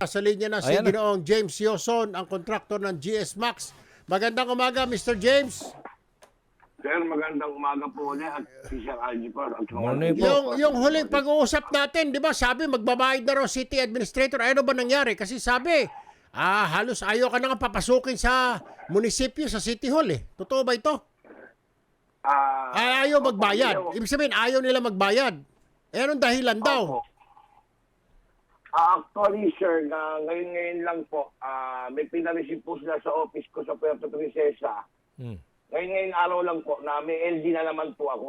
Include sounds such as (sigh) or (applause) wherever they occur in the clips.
Sa linya na si Ayan. Ginoong James Yoson, ang kontraktor ng GS Max. Magandang umaga, Mr. James. Sir, magandang umaga po ulit at si Sir Algie po. At Morning po. Yung, yung huling pag-uusap natin, di ba, sabi magbabayad na raw city administrator. Ano ba nangyari? Kasi sabi, ah, halos ayaw ka na nga papasukin sa munisipyo, sa City Hall eh. Totoo ba ito? Ah, Ah, ayaw magbayad. opo, Ibig sabihin, ayaw nila magbayad. Eh, anong dahilan daw? Opo. Ah, actually, sir, na ngayon-ngayon lang po, ah, may pinareceive po sila sa office ko sa Puerto Princesa. Hmm. Ngayon-ngayon araw lang po na may LD na naman po ako.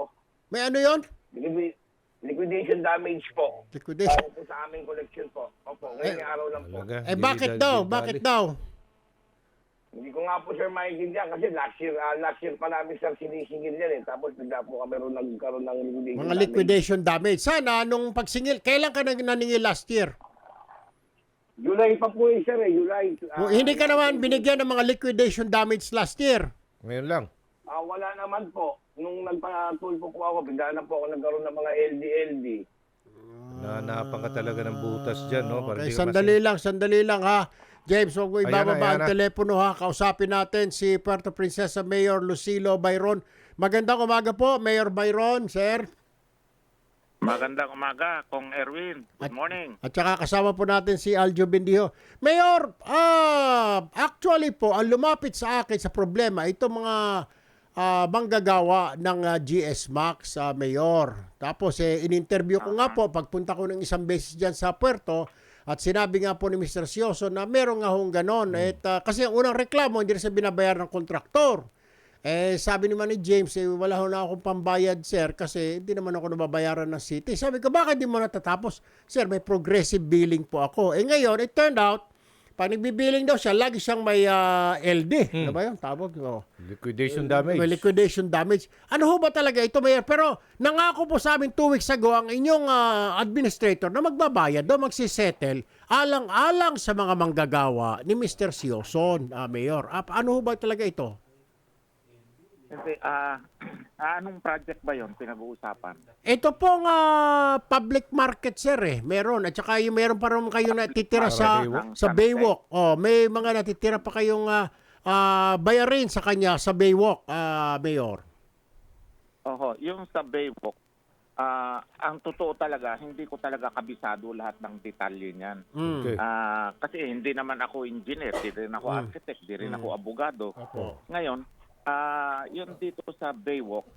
May ano yon? Liqui- Liquidation damage po. Liquidation. Para po sa aming collection po. Opo, ngayon araw lang po. Talaga. Eh, bakit daw? Bakit daw? Hindi ko nga po, sir, maintindihan kasi last year, ah, last year pa namin, sir, sinisingil yan eh. Tapos bigla po kami ron nagkaroon ng liquidation Mga damage. liquidation damage. Sana, nung pagsingil, kailan ka nang naningil last year? July pa po eh, sir eh. July. Ah, hindi ka naman binigyan ng mga liquidation damage last year. Ngayon lang. Ah, wala naman po. Nung nagpatulpo po ako, bigla na po ako nagkaroon ng mga LD-LD. Nahanapan ka talaga ng butas dyan, no? Para Okay, di ka sandali lang, sandali lang ha. James, huwag mo Ayan na, ibababa ayan ang na. telepono ha. Kausapin natin si Puerto Princesa Mayor Lucilo Bayron. Magandang umaga po, Mayor Bayron, sir. Magandang umaga, Kong Erwin. Good morning. At saka kasama po natin si Aljo Bendijo. Mayor, ah, actually po, ang lumapit sa akin sa problema, itong mga ah, manggagawa ng ah, GS Max, sa Mayor. Tapos, eh, in-interview ko nga po, pagpunta ko ng isang beses dyan sa puerto, at sinabi nga po ni Mr. Sioso na meron nga hong ganon. Et, ah, kasi ang unang reklamo, hindi rin sa binabayar ng kontraktor. Eh, sabi naman ni James, eh, wala ho na akong pambayad, sir, kasi hindi naman ako nababayaran ng city. Sabi ko, bakit di mo natatapos? Sir, may progressive billing po ako. Eh ngayon, it turned out, pag nagbibilling daw siya, lagi siyang may ah, LD. Ano ba yun? Tawag ko. Liquidation damage. May liquidation damage. Ano ho ba talaga ito, Mayor? Pero nangako po sa amin two weeks ago ang inyong ah, administrator na magbabayad daw, magsisettle, alang-alang sa mga manggagawa ni Mr. Sioson, ah, Mayor. Ah, ano ho ba talaga ito? Kasi, ah, (clears throat) ah, anong project ba yon pinag-uusapan? Ito pong ah, public market sir eh. Meron at saka yung meron pa rin kayo natitira Para sa Baywalk? sa Baywalk. Oh, may mga natitira pa kayong ah, ah, bayarin sa kanya sa Baywalk, ah, Mayor. Oho, yung sa Baywalk, ah, ang totoo talaga, hindi ko talaga kabisado lahat ng detalye niyan. Mm. Okay. Ah, kasi hindi naman ako engineer, di rin ako architect, di rin ako abogado. Opo. Ngayon, ah, yun dito sa Baywalk,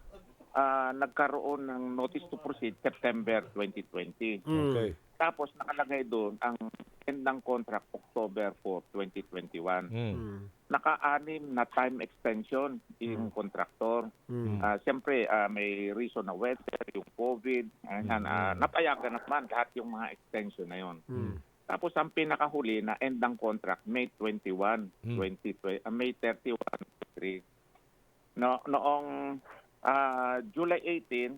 ah, nagkaroon ng notice to proceed September 2020. Mm. Okay. Tapos nakalagay doon ang end ng contract October 4, 2021. Hmm. Mm. Naka-anim na time extension yung kontraktor. Mm. Ah, Siyempre, ah, may reason na weather, yung COVID. Ayan, ah, napayagan naman lahat yung mga extension na yon. Mm. Tapos ang pinakahuli na end ng contract, May 21, Hmm. 2020, ah, May 31, 23. No, noong ah, July 18,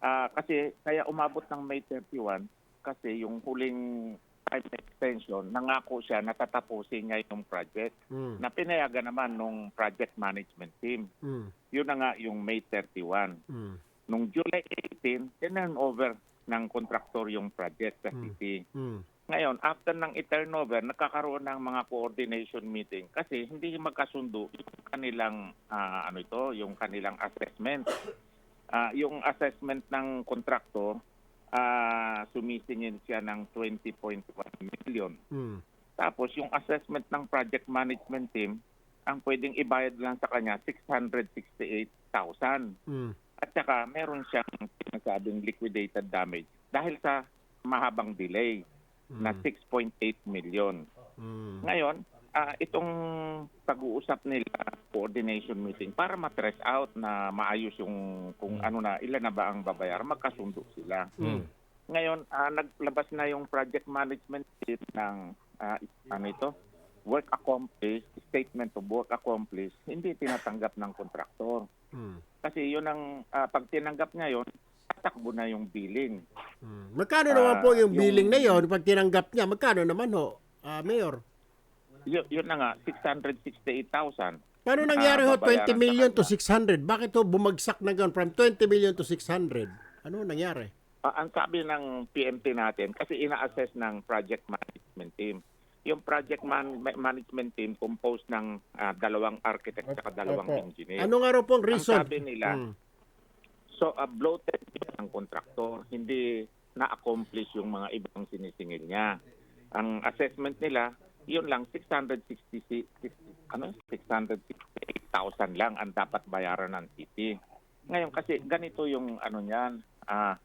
ah, kasi kaya umabot ng May 31 kasi yung huling time extension, nangako siya na tatapusin niya yung project Mm. na pinayagan naman nung project management team. Mm. Yun na nga yung May 31. Mm. Nung July 18, tinurn over ng kontraktor yung project sa Hmm. city. Mm. Ngayon, after ng i-turnover, nagkakaroon ng mga coordination meeting kasi hindi magkasundo yung kanilang ah, ano ito, yung kanilang assessment. Ah, yung assessment ng kontraktor, ah, sumisingil siya ng 20.1 million. Mm. Tapos yung assessment ng project management team, ang pwedeng ibayad lang sa kanya 668,000. Mm. At saka meron siyang sinasabing liquidated damage dahil sa mahabang delay na 6.8 million. Mm. Ngayon, ah, itong pag-uusap nila, coordination meeting, para ma-trace out na maayos yung kung ano na, ilan na ba ang babayar, magkasundo sila. Hmm. Ngayon, ah, naglabas na yung project management team ng ah, ano ito, work accomplished, statement of work accomplished, hindi tinatanggap ng kontraktor. Mm. Kasi yun ang, ah, pag tinanggap niya yun, tatakbo na yung billing. Mm. Magkano naman po yung Ah, billing yung- na yon pag tinanggap niya? Magkano naman ho, ah, Mayor? Yun, yun na nga, 668,000. Paano nangyari ho Ah, 20 babayaran sa million to kanya. 600? Bakit ho bumagsak na gano'n from 20 million to 600? Ano nangyari? Ah, ang sabi ng PMT natin, kasi ina-assess ng project management team, yung project man- ma- management team composed ng ah, dalawang architect at dalawang Opo. engineer. Ano nga raw pong Ang reason? sabi nila, Mm. So uh, bloated ang kontraktor, hindi na-accomplish yung mga ibang sinisingil niya. Ang assessment nila, yun lang 666 ano 668,000 lang ang dapat bayaran ng city. Ngayon kasi ganito yung ano niyan, ah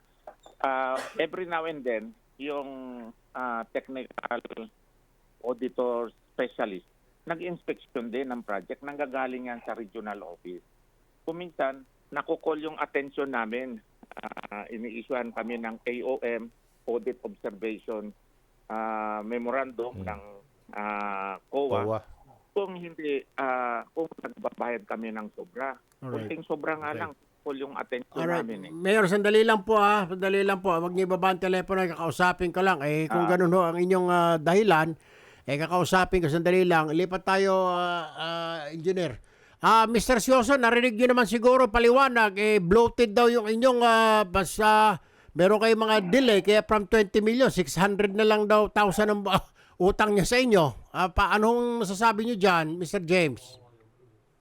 ah, every now and then yung ah, technical auditor specialist nag-inspection din ng project nanggagaling yan sa regional office. Kuminsan, nakukol yung attention namin. Ah, ini-issuehan kami ng AOM, Audit Observation ah, Memorandum Hmm. ng ah, COA. Bawa. Kung hindi, ah, kung nagbabayad kami ng sobra. Alright. Kunting sobra nga Okay. lang, full yung attention Alright. namin eh. Mayor, sandali lang po ah. Sandali lang po. Huwag niyo ibaba ang telepono. Kakausapin ko lang. Eh, kung Ah. ganun ho ang inyong ah, dahilan, eh, kakausapin ko sandali lang. Lipat tayo, ah, ah, engineer. Ah, Mr. Sioso, narinig niyo naman siguro paliwanag, eh, bloated daw yung inyong ah, basta meron kayong mga delay, kaya from 20 million, 600 na lang daw, 1,000 ang ah, (laughs) utang niya sa inyo. Ah, paanong masasabi niyo dyan, Mr. James?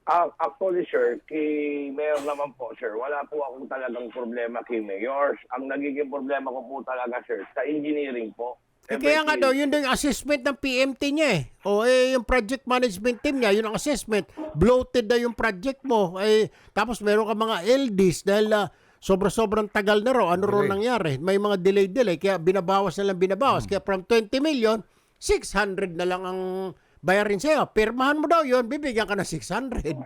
Ah, actually, sir, kay Mayor naman po, sir, wala po akong talagang problema kay Mayor. Ang nagiging problema ko po talaga, sir, sa engineering po. Eh, kaya nga daw, yun daw yung assessment ng PMT niya eh. O eh, yung project management team niya, yun ang assessment. Bloated daw yung project mo. Eh, tapos meron ka mga LDs dahil ah, sobra-sobrang tagal na raw. Ano raw nangyari? May mga delay-delay. Kaya binabawas na lang binabawas. Kaya from 20 million, 600 na lang ang bayarin sa'yo. Pirmahan mo daw yun, bibigyan ka ng 600.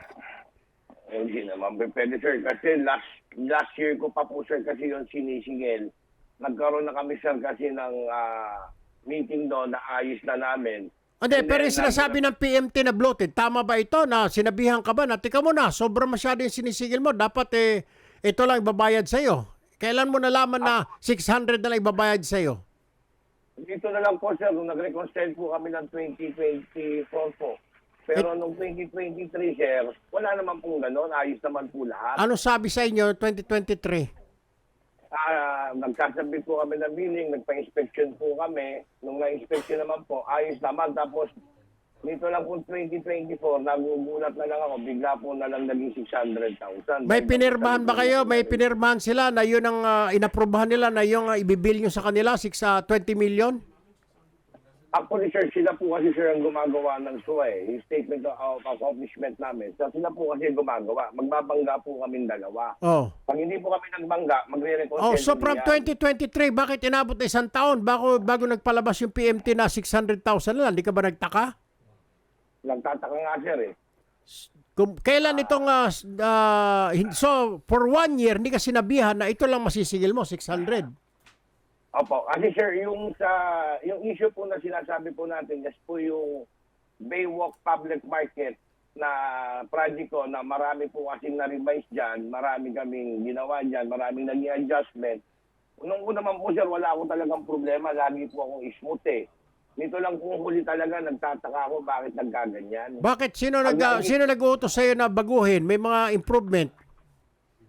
Hindi naman pwede, sir. Kasi last last year ko pa po, sir, kasi yung sinisingil. Nagkaroon na kami, sir, kasi ng ah, meeting doon na ayos na namin. Hindi, And pero then, yung sinasabi ng PMT na bloated, tama ba ito na sinabihan ka ba na, tika mo na, sobrang masyado yung sinisigil mo, dapat eh, ito lang ibabayad sa'yo. Kailan mo nalaman na 600 na lang ibabayad sa'yo? Dito na lang po, sir, nung nag-reconcile po kami ng 2024 po. Pero nung 2023, sir, wala naman pong gano'n. Ayos naman po lahat. Ano sabi sa inyo 2023? Ah, nagsasabi po kami ng billing, nagpa-inspection po kami. Nung na-inspection naman po, ayos naman. Tapos, dito lang po 2024, nagugulat na lang ako. Bigla po na lang naging 600,000. May pinirmahan ba kayo? May pinirmahan sila na yun ang uh, inaprubahan nila na yung uh, ibibil nyo sa kanila, 6, ah, 20 million? Actually, sir, sila po kasi sir ang gumagawa ng SUA eh. Yung statement of accomplishment namin. So, sila po kasi gumagawa. Magbabangga po kami dalawa. Oh. Pag hindi po kami nagbangga, magre-reconcile Oh, so from yan. 2023, bakit inabot na isang taon bago, bago nagpalabas yung PMT na 600,000 na lang? Di ka ba nagtaka? Nagtataka nga, sir eh. Kung, kailan itong, ah, hin- so for one year, hindi ka sinabihan na ito lang masisigil mo, 600. Opo, kasi sir, yung sa yung issue po na sinasabi po natin, yes po yung Baywalk Public Market na project ko na marami po kasing na-revise dyan, marami kaming ginawa dyan, maraming naging adjustment. Nung una man po sir, wala akong talagang problema, lagi po akong smooth eh. Nito lang kung huli talaga, nagtataka ako bakit nagkaganyan. Bakit? Sino, nag, sino nag-uutos sa'yo na baguhin? May mga improvement?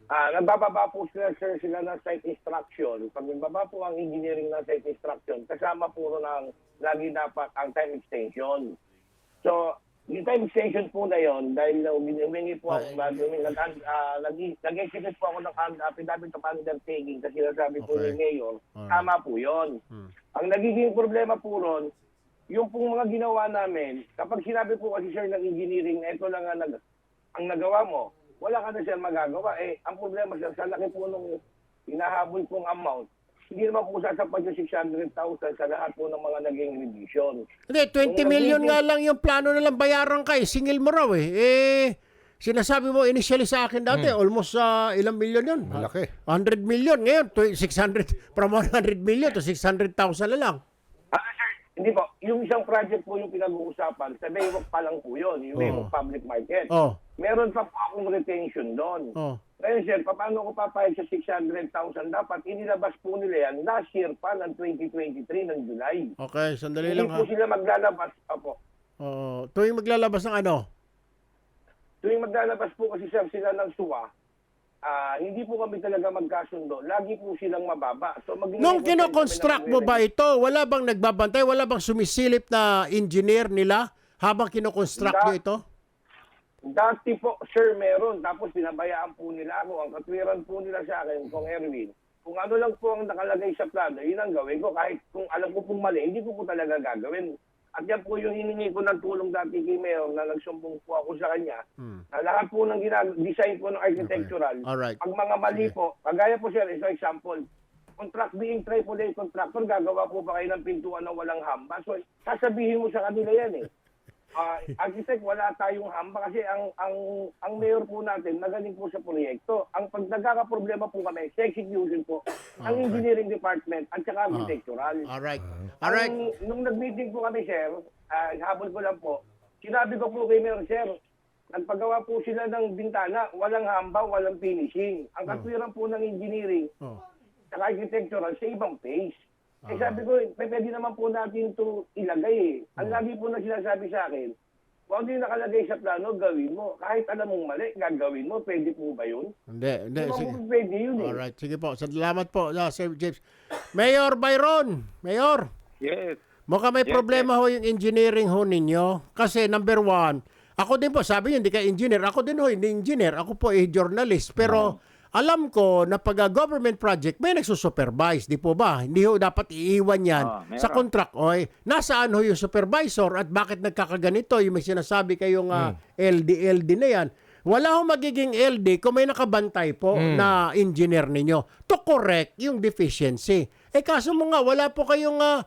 Ah, nagbababa po sila, sir, sila ng site instruction. Pag nagbaba po ang engineering ng site instruction, kasama po ang lagi dapat ang time extension. So, yung time extension po na yon dahil uh, humingi po ako, nag, nag, uh, nag, nag-execute po ako ng affidavit of undertaking kasi nasabi po Okay. ni Mayor, Alright. tama po yon. Hmm. Ang nagiging problema po ron, yung pong mga ginawa namin, kapag sinabi po kasi sir ng engineering na ito lang ang, nag, ang nagawa mo, wala ka na siya magagawa. Eh, ang problema sir, sa laki po nung hinahabol pong amount, hindi naman po sasapat yung 600,000 sa lahat po ng mga naging revision. Hindi, 20 Kung million nagiging- nga lang yung plano nilang bayaran ka eh. Singil mo raw eh. Eh, sinasabi mo initially sa akin dati, almost ah, ilang million yun? Malaki. 100 million. Ngayon, to 600, (laughs) from 100 million to 600,000 na lang. Hindi po. Yung isang project po yung pinag-uusapan, sa Baywalk pa lang po yun, yung Baywalk Public Market. Oh, Meron pa po akong retention doon. oh. Ngayon, sir, paano ko papayag sa 600,000? Dapat inilabas po nila yan last year pa ng 2023 ng July. Okay, sandali Hindi lang ha. po sila maglalabas. Opo. Oh, tuwing maglalabas ng ano? Tuwing maglalabas po kasi sir sila ng SUA, ah, hindi po kami talaga magkasundo. Lagi po silang mababa. So Nung kinoconstruct mo ba ito, wala bang nagbabantay, wala bang sumisilip na engineer nila habang kinoconstruct nyo ito? Dati po, sir, meron. Tapos pinabayaan po nila ako. Ang katwiran po nila sa akin, kung Erwin, kung ano lang po ang nakalagay sa plano, yun ang gawin ko. Kahit kung alam ko pong mali, hindi ko po talaga gagawin. At yan po yung hiningi ko ng tulong dati kay Mayor na nagsumbong po ako sa kanya. Hmm. Na lahat po ng ginag- design po ng architectural, Alright. pag mga mali po, kagaya po sir, isang example, contract being AAA contractor, gagawa po ba kayo ng pintuan na walang hamba? So, sasabihin mo sa kanila yan eh. Ah, architect, wala tayong hamba kasi ang ang ang mayor po natin magaling po sa proyekto. Ang pag nagkakaproblema po kami sa execution po, ang Okay. engineering department at saka architectural. Alright. Alright. Ang, nung nag-meeting po kami, sir, ah, habol ko lang po, sinabi ko po kay Mayor, sir, nagpagawa po sila ng bintana, walang hamba, walang finishing. Ang katwiran po ng engineering, Oh. sa architectural sa ibang phase. Eh sabi ko, eh, pwede naman po natin to ilagay eh. Ang lagi po na sinasabi sa akin, kung ano yung nakalagay sa plano, gawin mo. Kahit alam mong mali, gagawin mo. Pwede po ba yun? Hindi, hindi. Di ba Sige. po pwede yun eh. Alright, sige po. Salamat po, ah, Sir James. Mayor Byron, Mayor, Yes. mukhang may Yes, problema ho yung engineering ho ninyo. Kasi number one, ako din po, sabi niyo, hindi ka engineer. Ako din ho, hindi engineer. Ako po ay journalist. Pero alam ko na pag ah, government project, may nagsusupervise, di po ba? Hindi ho dapat iiwan yan meron. sa contract. Oy, nasaan ho yung supervisor at bakit nagkakaganito? Yung may sinasabi kayong ah, LD, LD na yan. Wala ho magiging LD kung may nakabantay po na engineer ninyo to correct yung deficiency. Eh kaso mo nga, wala po kayong uh,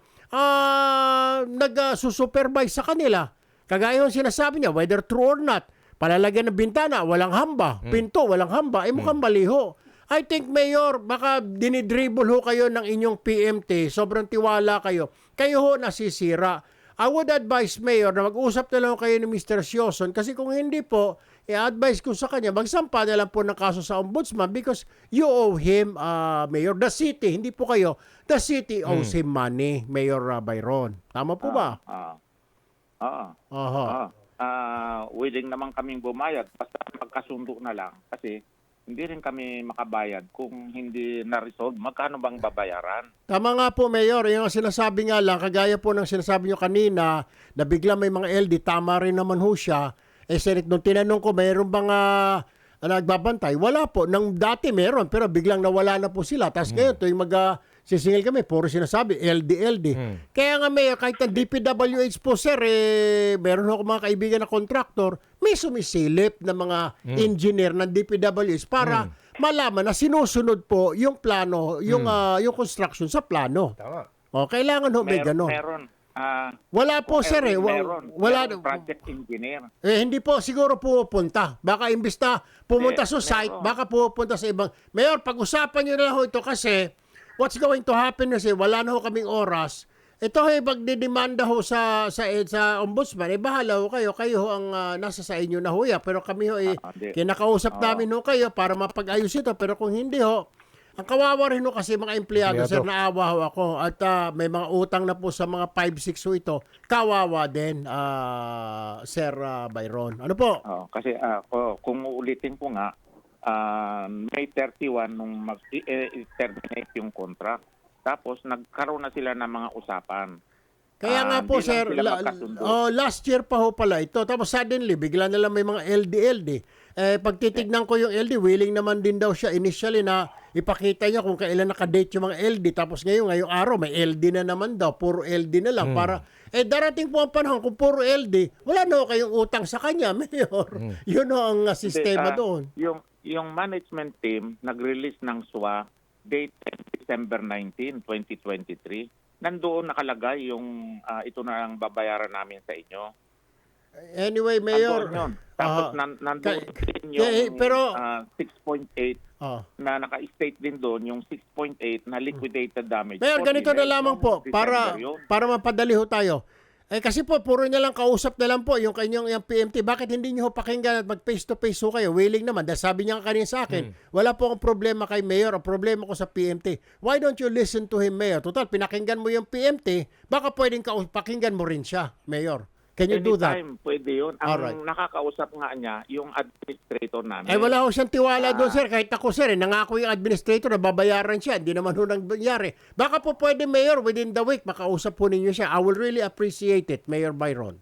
nag-supervise sa kanila. Kagaya yung sinasabi niya, whether true or not, palalagyan ng bintana, walang hamba. Pinto, walang hamba. Eh mukhang mali ho. I think, Mayor, baka dinidribble ho kayo ng inyong PMT. Sobrang tiwala kayo. Kayo ho nasisira. I would advise, Mayor, na mag-usap na lang kayo ni Mr. Sioson kasi kung hindi po, i-advise ko sa kanya, magsampa na lang po ng kaso sa ombudsman because you owe him, uh, Mayor, the city, hindi po kayo, the city owes him money, Mayor uh, Byron. Tama po ba? Ah. Ah. Aha. Ah. Ah, willing naman kaming bumayad basta magkasundo na lang kasi hindi rin kami makabayad kung hindi na-resolve. Magkano bang babayaran? Tama nga po, Mayor. Yung sinasabi nga lang, kagaya po ng sinasabi nyo kanina, na bigla may mga LD, tama rin naman ho siya. Eh, Senate, nung tinanong ko, mayroon bang ah, nagbabantay? Wala po. Nang dati meron, pero biglang nawala na po sila. Tapos ngayon, tuwing mag ah, sisingil kami, puro sinasabi, LD, LD. Kaya nga, Mayor, kahit na DPWH po, sir, eh, meron ako mga kaibigan na kontraktor, may sumisilip na mga engineer ng DPWH para malaman na sinusunod po yung plano, yung ah, yung construction sa plano. Tama. O, kailangan ho may Meron, ganon. meron. Ah, Wala po, sir, eh. Meron. Wala, Meron project engineer. eh, hindi po siguro pupunta. Baka imbis na pumunta Eh, sa site, meron. baka pupunta sa ibang... Mayor, pag-usapan nyo na lang ho ito kasi what's going to happen kasi wala na ho kaming oras. Ito ay magdidemanda ho sa sa eh, sa ombudsman, eh bahala ho kayo. Kayo ho ang ah, nasa sa inyo na ho ya. Pero kami ho eh, Ah, kinakausap namin ho kayo para mapag-ayos ito. Pero kung hindi ho, ang kawawa rin ho kasi mga empleyado, sir, naawa ho ako. At ah, may mga utang na po sa mga 5-6 ho ito. Kawawa din, ah, Sir ah, Byron. Ano po? Oh, kasi ah, ko- kung uulitin ko nga, ah, May 31 nung mag-terminate yung contract. Tapos nagkaroon na sila ng mga usapan. Kaya nga po, hindi lang sir, la- oh, last year pa ho pala ito. Tapos suddenly, bigla na lang may mga LD-LD. Eh, pag titignan ko yung LD, willing naman din daw siya initially na ipakita niya kung kailan nakadate yung mga LD. Tapos ngayon, ngayong araw, may LD na naman daw. Puro LD na lang. Para, eh, darating po ang panahon, kung puro LD, wala na kayong utang sa kanya, (laughs) Mayor. Yun ho ang uh, sistema Hindi, ah, doon. Yung, yung management team nag-release ng SWA date December 19, 2023. Nandoon nakalagay yung ah, ito na ang babayaran namin sa inyo. Anyway, Mayor. Nandoon yun. Tapos ah, nan, nandoon kay- din yung eh, pero- ah, 6.8 ah. na naka-state din doon yung 6.8 na liquidated damage. Mayor, ganito na lamang po para para mapadali ho tayo. Eh kasi po puro niya lang kausap na lang po yung kanyang yung PMT. Bakit hindi niyo pakinggan at mag face to face ho kayo? Willing naman. Dahil sabi niya kanina sa akin, wala po akong problema kay Mayor, ang problema ko sa PMT. Why don't you listen to him, Mayor? Total, pinakinggan mo yung PMT, baka pwedeng pakinggan mo rin siya, Mayor. Can you do that? Anytime, pwede yun. Ang Alright. nakakausap nga niya, yung administrator namin. Eh wala ko siyang tiwala Ah. doon sir. Kahit ako sir, eh, nangako yung administrator na babayaran siya. Hindi naman ho nangyari. Baka po pwede Mayor within the week makausap po ninyo siya. I will really appreciate it, Mayor Byron.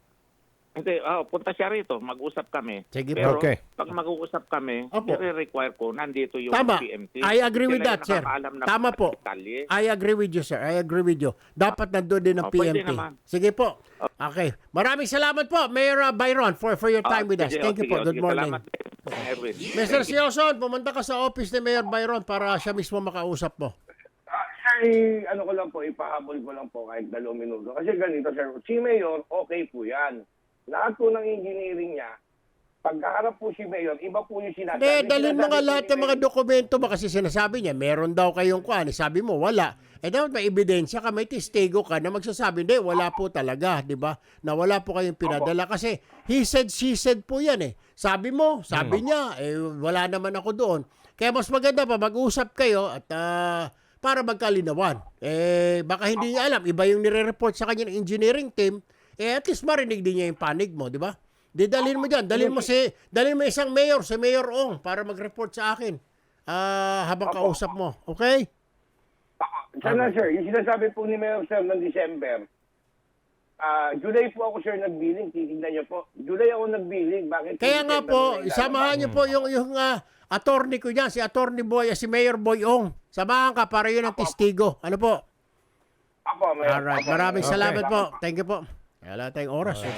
Hindi, oh, punta siya rito, mag-usap kami. Sige. Pero Okay. pag mag-uusap kami, Opo. i-require ko, nandito yung Tama. PMT. I agree with Sila that, yung sir. nakakaalam ng Tama mga po. detalye. I agree with you, sir. I agree with you. Dapat nandun din ang Oh, pwede naman. Sige po. Okay. Maraming salamat po, Mayor uh, Byron, for, for your time Oh, with us. sige, Thank you sige, po. Good sige. morning. Salamat, Erwin. Mr. Sioson, pumunta ka sa office ni Mayor Byron para siya mismo makausap mo. Ah, sir, ano ko lang po, ipahabol ko lang po kahit dalawang minuto. Kasi ganito, sir, si Mayor, okay po yan. Lahat po ng engineering niya, pagkaharap po si Mayor, iba po yung sinasabi. Hindi, dalhin mo nga lahat ng mga dokumento mo kasi sinasabi niya, meron daw kayong kuan. Sabi mo, wala. Eh dapat may ebidensya ka, may testigo ka na magsasabi, hindi, wala po talaga, di ba? Na wala po kayong pinadala. Kasi he said, she said po yan eh. Sabi mo, sabi niya, eh wala naman ako doon. Kaya mas maganda pa, mag-usap kayo at ah, para magkalinawan. Eh, baka hindi niya alam, iba yung nire-report sa kanya ng engineering team, eh at least marinig din niya yung panig mo, di ba? Di dalhin mo diyan, dalhin mo si dalhin mo isang mayor, si Mayor Ong para mag-report sa akin. Ah, habang Opo. kausap mo. Okay? Ah, Sana sir, yung sinasabi po ni Mayor sir ng December, ah July po ako sir nagbiling, titignan niyo po. July ako nagbiling, bakit? Kaya nga December po, na samahan niyo po yung yung ah, attorney ko diyan, si attorney Boy, ah, si Mayor Boy Ong. Samahan ka para yun ang testigo. Ano po? Apo, Mayor. Alright, Apo, maraming Mayor. salamat Okay. po. Thank you po. Wala tayong oras. eh.